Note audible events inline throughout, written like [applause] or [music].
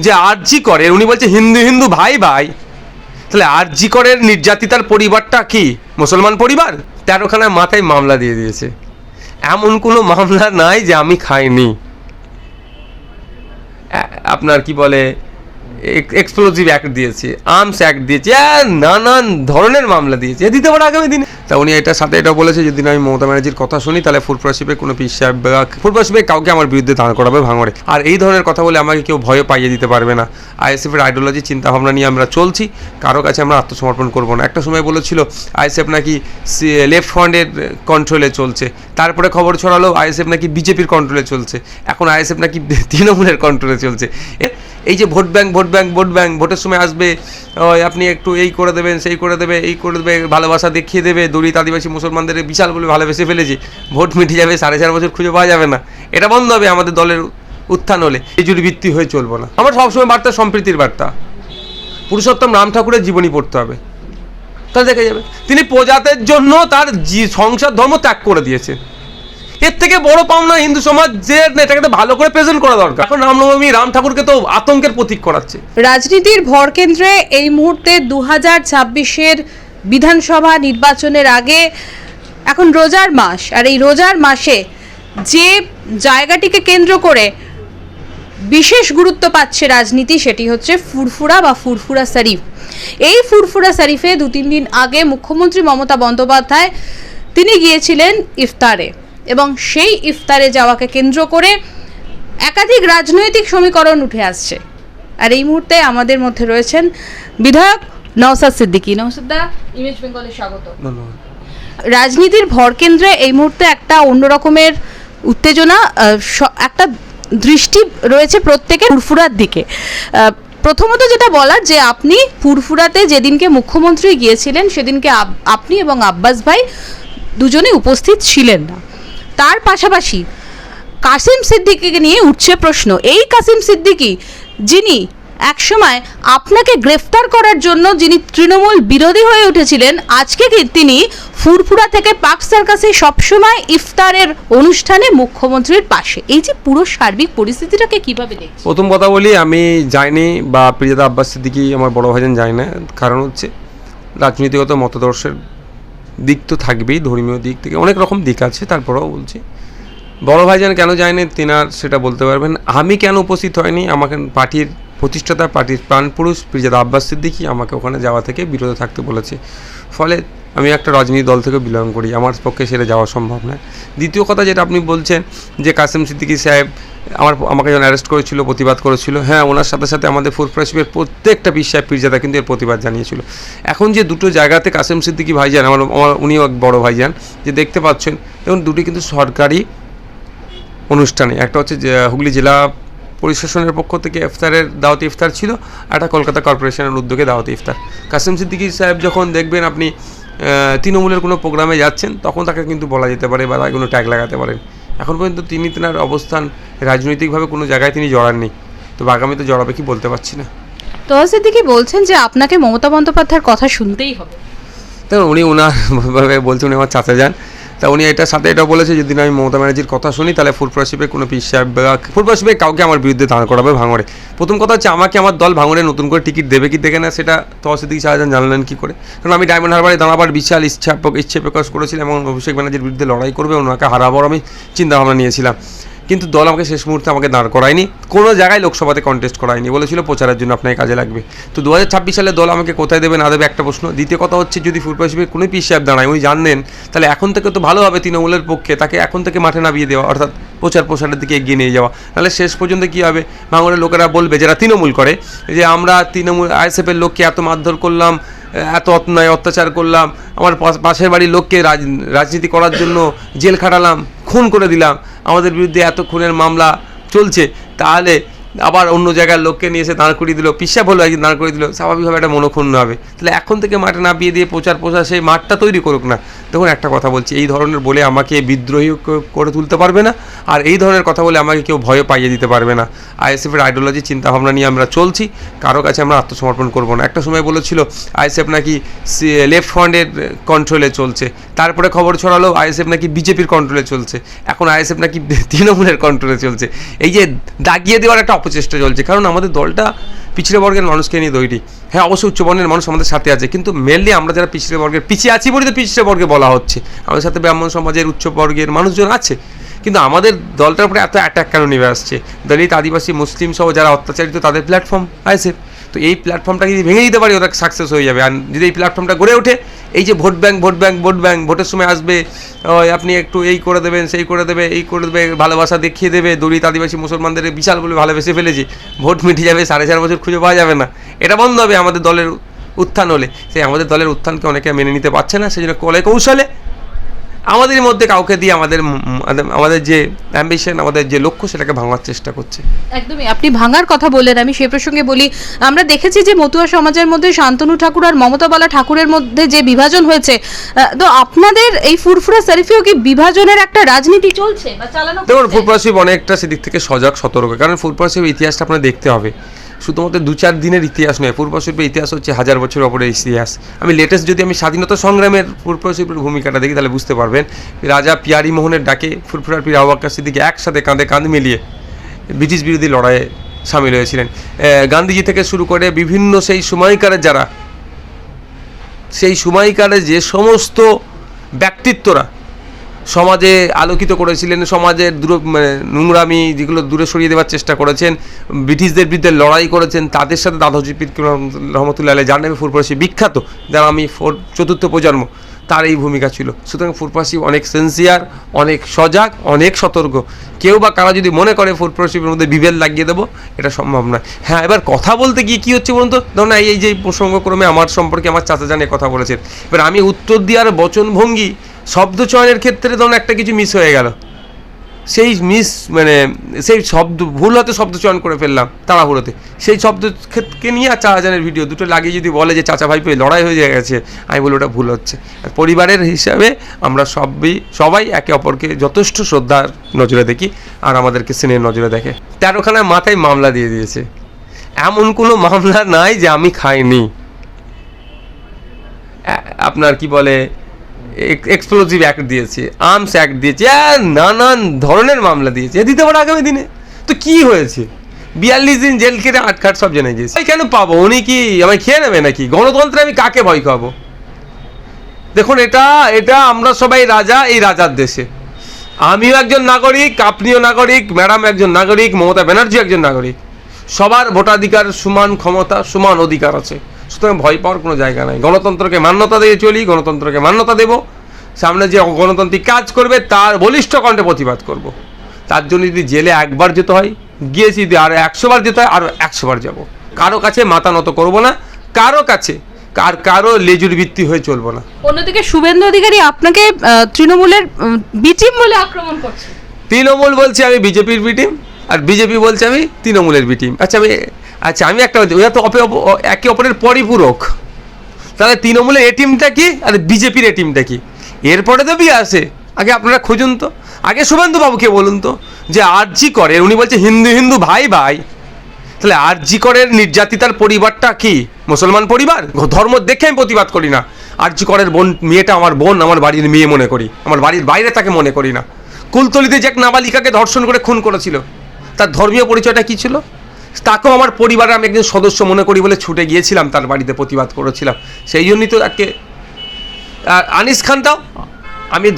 যে আরজি করের, উনি বলছে, হিন্দু হিন্দু, ভাই ভাই। তাহলে আরজি করের নির্যাতিতার পরিবারটা কি? মুসলমান পরিবার? তেরোখানা মাথায় মামলা দিয়ে দিয়েছে। এমন কোনো মামলা নাই যে আমি খাইনি। আপনার কি বলে এক্সপ্লোজিভ অ্যাক্ট দিয়েছে আর্মস অ্যাক্ট দিয়েছে নানান ধরনের মামলা দিয়েছে। দিতে পারে আগামী দিনে। তা উনি এটার সাথে এটা বলেছে যদি আমি মমতা ব্যানার্জির কথা শুনি, তাহলে ফুটপ্রাসিপে কোনো পিসাব ফুটপ্রাসিপে কাউকে আমার বিরুদ্ধে দাঁড় করাবে ভাঙড়ে। আর এই ধরনের কথা বলে আমাকে কেউ ভয় পাইয়ে দিতে পারবে না। আইএসএফের আইডিওলজি চিন্তাভাবনা নিয়ে আমরা চলছি, কারও কাছে আমরা আত্মসমর্পণ করব না। একটা সময় বলেছিল, আইএসএফ নাকি লেফট ফ্রন্টের কন্ট্রোলে চলছে। তারপরে খবর ছড়ালো, আইএসএফ নাকি বিজেপির কন্ট্রোলে চলছে। এখন আইএসএফ নাকি [laughs] তৃণমূলের কন্ট্রোলে চলছে। এই যে vote bank vote bank vote bank, ভোটের সময় আসবে আপনি একটু এই করে দেবেন, সেই করে দেবে, এই করে দেবে, ভালোবাসা দেখিয়ে দেবে দলিত আদিবাসী, মুসলমানদের বিশাল বলে ভালোবেসে ফেলেছি। ভোট মিটে যাবে, সাড়ে চার বছর খুঁজে পাওয়া যাবে না। এটা বন্ধ হবে আমাদের দলের উত্থান হলে। এই জুড়ি ভিত্তি হয়ে চলবো না। আমার সবসময় বার্তা, সম্প্রীতির বার্তা। পুরুষোত্তম রাম ঠাকুরের জীবনী পড়তে হবে। তাহলে দেখা যাবে। তিনি প্রজাতের জন্য তার সংসার ধর্ম ত্যাগ করে দিয়েছে। এর থেকে বড় পাওনা হিন্দু সমাজ যে এটাকে ভালো করে প্রেজেন্ট করা দরকার। এখন রামনবমী রাম ঠাকুরকে তো আতঙ্কের প্রতীক করাচ্ছে। রাজনীতির ভরকেন্দ্রে এই মুহূর্তে দু হাজার ছাব্বিশের বিধানসভা নির্বাচনের আগে এখন রোজার মাস, আর এই রোজার মাসে যে জায়গাটিকে কেন্দ্র করে বিশেষ গুরুত্ব পাচ্ছে রাজনীতি সেটি হচ্ছে ফুরফুরা বা ফুরফুরা শরীফ। এই ফুরফুরা শরীফে দু তিন দিন আগে মুখ্যমন্ত্রী মমতা বন্দ্যোপাধ্যায় তিনি গিয়েছিলেন ইফতারে এবং সেই ইফতারে যাওয়াকে কেন্দ্র করে একাধিক রাজনৈতিক সমীকরণ উঠে আসছে। আর এই মুহূর্তে আমাদের মধ্যে রয়েছেন বিধায়ক নওসাদ সিদ্দিকী। নওসাদা ইমেজ বেঙ্গলে স্বাগত। ধন্যবাদ। রাজনীতির ভরকেন্দ্রে এই মুহূর্তে একটা অন্য রকমের উত্তেজনা একটা দৃষ্টি রয়েছে প্রত্যেকের ফুরফুরার দিকে। প্রথমত যেটা বলার যে আপনি ফুরফুরাতে যেদিনকে মুখ্যমন্ত্রী গিয়েছিলেন সেদিনকে আপনি এবং আব্বাস ভাই দুজনে উপস্থিত ছিলেন না। তার পাশাপাশি কাসিম সিদ্দিকিকে নিয়ে উঠছে প্রশ্ন। এই কাসিম সিদ্দিকি যিনি একসময় আপনাকে গ্রেফতার করার জন্য যিনি তৃণমূল বিরোধী হয়ে উঠেছিলেন, আজকে তিনি ফুরফুরা থেকে পাক সার্কাসে সবসময় ইফতারের অনুষ্ঠানে মুখ্যমন্ত্রীর পাশে? এই যে পুরো সার্বিক পরিস্থিতিটাকে কীভাবে দেখছেন? প্রথম কথা বলি, আমি যাইনি বা প্রিয়তা আব্বাস সিদ্দিকি আমার বড় ভাইজান যায় না। কারণ হচ্ছে রাজনীতিগত মতাদর্শের দিক তো থাকবেই, ধর্মীয় দিক থেকে অনেক রকম দিক আছে, তারপরেও বলছি। বড় ভাইজান কেন যায়নি, তিনার সেটা বলতে পারবেন। আমি কেন উপস্থিত হয়নি, আমাকে পার্টির প্রতিষ্ঠাতা পার্টির প্রাণপুরুষ প্রিজাদা আব্বাস সিদ্দিকি আমাকে ওখানে যাওয়া থেকে বিরত থাকতে বলেছে। ফলে আমি একটা রাজনীতি দল থেকে বিলং করি, আমার পক্ষে সেটা যাওয়া সম্ভব নয়। দ্বিতীয় কথা যেটা আপনি বলছেন যে কাসেম সিদ্দিকি সাহেব আমার আমাকে যখন অ্যারেস্ট করেছিল, প্রতিবাদ করেছিল হ্যাঁ ওনার সাথে সাথে আমাদের প্রেসিপের প্রত্যেকটা সাহেব পীরজাদা কিন্তু এর প্রতিবাদ জানিয়েছিল। এখন যে দুটো জায়গাতে কাসিম সিদ্দিকী ভাইজান, আমার আমার উনিও এক বড় ভাইজান, যে দেখতে পাচ্ছেন এবং দুটি কিন্তু সরকারি অনুষ্ঠানে, একটা হচ্ছে হুগলি জেলা পরিশাসনের পক্ষ থেকে ইফতারের দাওয়াতি ইফতার ছিল একটা কলকাতা কর্পোরেশনের উদ্যোগে দাওয়াতি ইফতার। কাসিম সিদ্দিকী সাহেব যখন দেখবেন আপনি তৃণমূলের কোনো প্রোগ্রামে যাচ্ছেন তখন তাকে কিন্তু বলা যেতে পারে বা তাকে কোনো ট্যাগ লাগাতে পারেন। এখন পর্যন্ত তিনি তেনার অবস্থান রাজনৈতিকভাবে কোনো জায়গায় তিনি জড়াননি। তো আগামীতে জড়াবে কি বলতে পারছি না। তো সিদ্দিকি বলছেন যে আপনাকে মমতা বন্দ্যোপাধ্যায়ের কথা শুনতেই হবে। তো উনি ওনার ভাবে বলছে উনি আমার চাচা যান। তা উনি এটার সাথে এটা বলেছে, যদি আমি মমতা ব্যানার্জির কথা শুনি, তাহলে ফুলপ্রসিপে কোনো পিসাব ফুলপ্রসিপে কাউকে আমার বিরুদ্ধে দাঁড় করাবে ভাঙড়ে। প্রথম কথা হচ্ছে আমাকে আমার দল ভাঙড়ে নতুন করে টিকিট দেবে কি দেখে না, সেটা তহসিদ্দিক শাহজাহান জানলেন কী করে? কারণ আমি ডায়মন্ড হারবারে দাঁড়াবার বিশাল ইচ্ছা ইচ্ছে প্রকাশ করেছিলাম এবং অভিষেক ব্যানার্জির বিরুদ্ধে লড়াই করবে, ওনাকে হারাবার আমি চিন্তাভাবনা নিয়েছিলাম। কিন্তু দল আমাকে শেষ মুহূর্তে আমাকে দাঁড় করায়নি। কোনো জায়গায় লোকসভাতে কন্টেস্ট করায়নি। বলেছিল প্রচারের জন্য আপনাকে কাজে লাগবে। তো দু হাজার ছাব্বিশ সালে দল আমাকে কোথায় দেবে না দেবে একটা প্রশ্ন। দ্বিতীয় কথা হচ্ছে, যদি ফুড প্রেসিপের কোনো পিস সাহেব দাঁড়ায়, উনি জানেন তাহলে এখন থেকে তো ভালো হবে তৃণমূলের পক্ষে। তাকে এখন থেকে মাঠে নামিয়ে দেওয়া, অর্থাৎ প্রচার প্রসারের দিকে এগিয়ে নিয়ে যাওয়া। তাহলে শেষ পর্যন্ত কী হবে? ভাঙড়ের লোকেরা বলবে যারা তৃণমূল করে, যে আমরা তৃণমূল আইএসএফের লোককে এত মারধর করলাম, এত অন্যায়, অত্যাচার করলাম, আমার পাশ- পাশের বাড়ির লোককে রাজ- রাজনীতি করার জন্য জেল খাটালাম। খুন করে দিলাম আমাদের বিরুদ্ধে এত খুনের মামলা চলছে তাহলে আবার অন্য জায়গার লোককে নিয়ে এসে দাঁড় করিয়ে দিল। পিসাব হলো একদিন দাঁড় করিয়ে দিল, স্বাভাবিকভাবে একটা মনোক্ষুণ্ণ হবে। তাহলে এখন থেকে মাঠে না বিয়ে দিয়ে প্রচার প্রচার সেই মাঠটা তৈরি করুক না। দেখুন, একটা কথা বলছি, এই ধরনের বলে আমাকে বিদ্রোহী করে তুলতে পারবে না, আর এই ধরনের কথা বলে আমাকে কেউ ভয় পাইয়ে দিতে পারবে না। আইএসএফের আইডিওলজি চিন্তাভাবনা নিয়ে আমরা চলছি, কারও কাছে আমরা আত্মসমর্পণ করব না। একটা সময় বলেছিল, আইএসএফ নাকি লেফট ফ্রন্টের কন্ট্রোলে চলছে। তারপরে খবর ছড়ালো, আইএসএফ নাকি বিজেপির কন্ট্রোলে চলছে। এখন আইএসএফ নাকি তৃণমূলের কন্ট্রোলে চলছে। এই যে দাগিয়ে দেওয়ার একটা অপচেষ্টা চলছে। কারণ আমাদের দলটা পিছিয়ে বর্গের মানুষকে নিয়ে তৈরি। হ্যাঁ অবশ্যই উচ্চবর্ণের মানুষ আমাদের সাথে আছে, কিন্তু মেনলি আমরা যারা পিছিয়ে বর্গের, পিছিয়ে আছি বলে তো পিছিয়ে বর্গে বলা হচ্ছে। আমাদের সাথে ব্রাহ্মণ সমাজের উচ্চ বর্গের মানুষজন আছে, কিন্তু আমাদের দলটার উপরে এত অ্যাটাক কেন নেমে আসছে? দলিত, আদিবাসী, মুসলিম সহ যারা অত্যাচারিত, তাদের প্ল্যাটফর্ম আছে তো এই প্ল্যাটফর্মটা যদি ভেঙে দিতে পারি, ওরা সাকসেস হয়ে যাবে। আর যদি এই প্ল্যাটফর্মটা গড়ে ওঠে এই যে vote bank vote bank vote bank ভোটের সময় আসবে আপনি একটু এই করে দেবেন, সেই করে দেবে, এই করে দেবে, ভালোবাসা দেখিয়ে দেবে, দলিত আদিবাসী মুসলমানদের বিশাল বলে ভালোবেসে ফেলেছে। ভোট মিটে যাবে, সাড়ে চার বছর খুঁজে পাওয়া যাবে না। এটা বন্ধ হবে আমাদের দলের উত্থান হলে। সেই আমাদের দলের উত্থানকে অনেকে মেনে নিতে পারছে না, সেই জন্য কলে কৌশলে আমাদের মধ্যে কাউকে দিয়ে আমাদের আমাদের যে অ্যাম্বিশন আমাদের যে লক্ষ্য সেটাকে ভাঙার চেষ্টা করছে। একদমই। আপনি ভাঙার কথা বললেন আমি সে প্রসঙ্গে বলি আমরা দেখেছি যে মতুয়া সমাজের মধ্যে শান্তনু ঠাকুর আর মমতা বালা ঠাকুরের মধ্যে যে বিভাজন হয়েছে তো আপনাদের এই ফুরফুরা সেলফিও কি বিভাজনের একটা রাজনীতি চলছে বা চালানো দেখুন হচ্ছে? ফুটপাসিপ অনেকটা সেদিক থেকে সজাগ সতর্ক। কারণ ফুরফুরা ফুটপাসিপের ইতিহাসটা আপনার দেখতে হবে। শুধুমাত্র দু চার দিনের ইতিহাস নয় ফুটপাসিপের ইতিহাস হচ্ছে হাজার বছর অপরের ইতিহাস। আমি লেটেস্ট যদি আমি স্বাধীনতা সংগ্রামের ফুটপাসিপের ভূমিকাটা দেখি, তাহলে বুঝতে পারবেন, রাজা পিয়ারি মোহনের ডাকে ফুরফুরার পীর আবাক্কা সিদ্দিকে একসাথে কাঁধে কাঁধ মিলিয়ে ব্রিটিশ বিরোধী লড়াইয়ে সামিল হয়েছিলেন। গান্ধীজি থেকে শুরু করে বিভিন্ন সেই সময়কারের যারা, সেই সময়কালে যে সমস্ত ব্যক্তিত্বরা সমাজে আলোকিত করেছিলেন সমাজের দূর মানে নোংরামি যেগুলো দূরে সরিয়ে দেওয়ার চেষ্টা করেছেন, ব্রিটিশদের বিরুদ্ধে লড়াই করেছেন, তাদের সাথে দাদাজি রহমতুল্লাহ যার নামে ফুরপাসি বিখ্যাত, যারা আমি চতুর্থ প্রজন্ম, তার এই ভূমিকা ছিল। সুতরাং ফুরপাসি অনেক সেন্সিয়ার অনেক সজাগ, অনেক সতর্ক। কেউ বা কারা যদি মনে করে ফুরপাসির মধ্যে বিভেদ লাগিয়ে দেবো, এটা সম্ভব নয়। হ্যাঁ এবার কথা বলতে গিয়ে কী হচ্ছে বলুন তো? ধরুন এই এই যে প্রসঙ্গক্রমে আমার সম্পর্কে আমার চাচা জানে কথা বলেছেন। এবার আমি উত্তর দেওয়ার বচনভঙ্গি শব্দ চয়নের ক্ষেত্রে ধরুন একটা কিছু মিস হয়ে গেল। সেই মিস মানে সেই শব্দ, ভুল হতে শব্দ চয়ন করে ফেললাম তাড়াহুড়োতে। সেই শব্দ ক্ষেত্রকে নিয়ে আর চাচা জানের ভিডিও দুটো লাগিয়ে যদি বলে যে, চাচা ভাই, পেয়ে লড়াই হয়ে গেছে। আমি বলি, ওটা ভুল হচ্ছে। আর পরিবারের হিসাবে আমরা সবই, সবাই একে অপরকে যথেষ্ট শ্রদ্ধার নজরে দেখি আর আমাদেরকে স্নেহের নজরে দেখে। তেরোখানায় মাথায় মামলা দিয়ে দিয়েছে। এমন কোনো মামলা নাই যে আমি খাইনি। আপনার কি বলে এক্সপ্লোজিভ অ্যাক্ট দিয়েছে আর্মস অ্যাক্ট দিয়েছে নানান ধরনের মামলা দিয়েছে। দিতে পারে আগামী দিনে। তো কি হয়েছে? বিয়াল্লিশ দিন জেল কেটে আটকাট সব জেনে আমি কেন পাবো? উনি কি আমায় খেয়ে নেবে নাকি? গণতন্ত্রে আমি কাকে ভয় খাব দেখুন, এটা এটা আমরা সবাই রাজা, এই রাজার দেশে। আমিও একজন নাগরিক, আপনিও নাগরিক, ম্যাডাম একজন নাগরিক, মমতা ব্যানার্জি একজন নাগরিক। সবার ভোটাধিকার সমান ক্ষমতা, সমান অধিকার আছে। সুতরাং ভয় পাওয়ার কোনো জায়গা নাই। গণতন্ত্রকে মান্যতা দিয়ে চলি গণতন্ত্রকে মান্যতা দেব। সামনে যে গণতান্ত্রিক কাজ করবে তার বলিষ্ঠ কণ্ঠে প্রতিবাদ করব। তার জন্য যদি জেলে একবার যেতে হয় গিয়েছি যদি আরও একশো বার যেতে হয় আরও একশো বার যাব। কারও কাছে মাথা নত করব না কারও কাছে কার কারও লেজুর ভিত্তি হয়ে চলবো না। অন্যদিকে শুভেন্দু অধিকারী আপনাকে তৃণমূলের বিটিম বলে আক্রমণ করছে। তৃণমূল বলছে আমি বিজেপির বিটিম আর বিজেপি বলছে আমি তৃণমূলের বিটিম। আচ্ছা আমি আচ্ছা আমি একটা ওরা তো একে অপরের পরিপূরক তাহলে তৃণমূলের এ টিমটা কি আর বিজেপির এ টিমটা কি? এরপরে তো বিয়ে আসে আগে আপনারা খুঁজুন তো। আগে শুভেন্দু বাবুকে বলুন তো, যে আরজি করে উনি বলছে হিন্দু হিন্দু ভাই ভাই। তাহলে আরজি করের নির্যাতিতার পরিবারটা কি? মুসলমান পরিবার? ধর্ম দেখে আমি প্রতিবাদ করি না। আরজি করের বোন, মেয়েটা আমার বোন, আমার বাড়ির মেয়ে মনে করি। আমার বাড়ির বাইরে তাকে মনে করি না। কুলতলিতে যে এক নাবালিকাকে ধর্ষণ করে খুন করেছিল, তার ধর্মীয় পরিচয়টা কি ছিল? তাকেও আমার পরিবারের আমি একজন সদস্য মনে করি বলে ছুটে গিয়েছিলাম, তার বাড়িতে প্রতিবাদ করেছিলাম। সেই জন্যই তো তাকে আনিস খানটাও আমি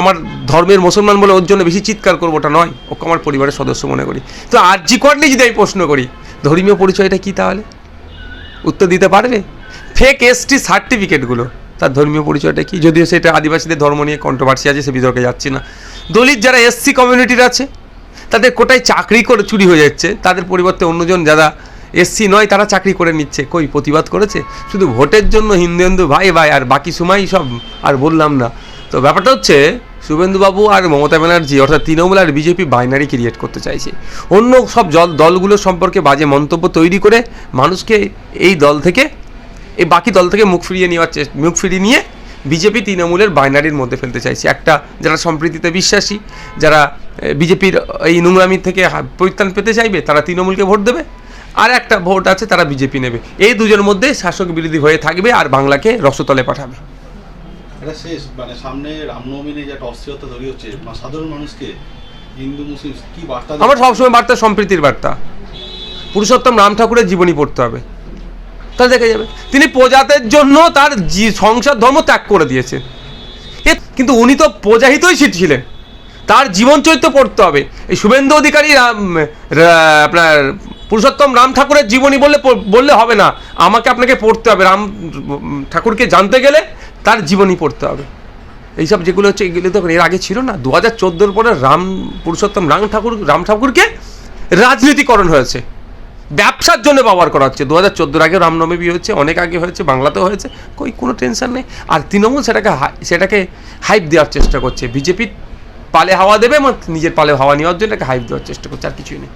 আমার ধর্মের মুসলমান বলে ওর জন্য বেশি চিৎকার করব ওটা নয়, ওকে আমার পরিবারের সদস্য মনে করি। তো আর জি করলে যদি আমি প্রশ্ন করি, ধর্মীয় পরিচয়টা কি তাহলে? উত্তর দিতে পারবে? ফেক এসটি সার্টিফিকেটগুলো তার ধর্মীয় পরিচয়টা কি? যদিও সেটা আদিবাসীদের ধর্ম নিয়ে কন্ট্রোভার্সি আছে, সে বিতর্কে যাচ্ছি না। দলিত যারা এসসি কমিউনিটির আছে তাদের কোটায় চাকরি করে চুরি হয়ে যাচ্ছে, তাদের পরিবর্তে অন্যজন যারা এসসি নয়, তারা চাকরি করে নিচ্ছে। কই, প্রতিবাদ করেছে? শুধু ভোটের জন্য হিন্দু হিন্দু ভাই ভাই, আর বাকি সময় সব, আর বললাম না। তো ব্যাপারটা হচ্ছে, শুভেন্দুবাবু আর মমতা ব্যানার্জি, অর্থাৎ তৃণমূল আর বিজেপি বাইনারি ক্রিয়েট করতে চাইছে। অন্য সব জল দলগুলো সম্পর্কে বাজে মন্তব্য তৈরি করে মানুষকে এই দল থেকে, এই বাকি দল থেকে মুখ ফিরিয়ে নেওয়ার চেষ্টা মুখ ফিরিয়ে নিয়ে বিজেপি তৃণমূলের বাইনারির মধ্যে ফেলতে চাইছে। একটা যারা সম্প্রীতিতে বিশ্বাসী যারা বিজেপির এই নোংরামি থেকে পরিত্রাণ পেতে চাইবে তারা তৃণমূলকে ভোট দেবে। আর একটা ভোট আছে তারা বিজেপি নেবে। এই দুজনের মধ্যে শাসক বিরোধী হয়ে থাকবে আর বাংলাকে রসতলে পাঠাবে। এটা শেষ মানে সামনে রামনবমী নিয়ে যে একটা অস্থিরতা তৈরি হচ্ছে মানে সাধারণ মানুষকে হিন্দু মুসলিম কি বার্তা আমার সবসময় বার্তা সম্প্রীতির বার্তা। পুরুষোত্তম রাম ঠাকুরের জীবনী পড়তে হবে। তাহলে দেখা যাবে। তিনি প্রজাতের জন্য তার সংসার, ধর্ম ত্যাগ করে দিয়েছেন কিন্তু উনি তো প্রজাহিতই ছিলেন। তার জীবন চরিত্র পড়তে হবে। এই শুভেন্দু অধিকারী আপনার পুরুষোত্তম রাম ঠাকুরের জীবনী বললে বললে হবে না। আমাকে আপনাকে পড়তে হবে। রাম ঠাকুরকে জানতে গেলে তার জীবনী পড়তে হবে। এইসব যেগুলো হচ্ছে, এগুলো তো এর আগে ছিল না। দু হাজার চোদ্দোর পরে রাম পুরুষোত্তম রাম ঠাকুর রাম ঠাকুরকে রাজনীতিকরণ হয়েছে। ব্যবসার জন্য ব্যবহার করা হচ্ছে। দু হাজার চোদ্দোর আগে রামনবমী বিয়ে হচ্ছে অনেক আগে হয়েছে, বাংলাতেও হয়েছে, কই কোনো টেনশন নেই। আর তৃণমূল সেটাকে সেটাকে হাইপ দেওয়ার চেষ্টা করছে। বিজেপি পালে হাওয়া দেবে এবং নিজের পালে হাওয়া নেওয়ার জন্য এটাকে হাইপ দেওয়ার চেষ্টা করছে, আর কিছুই নেই।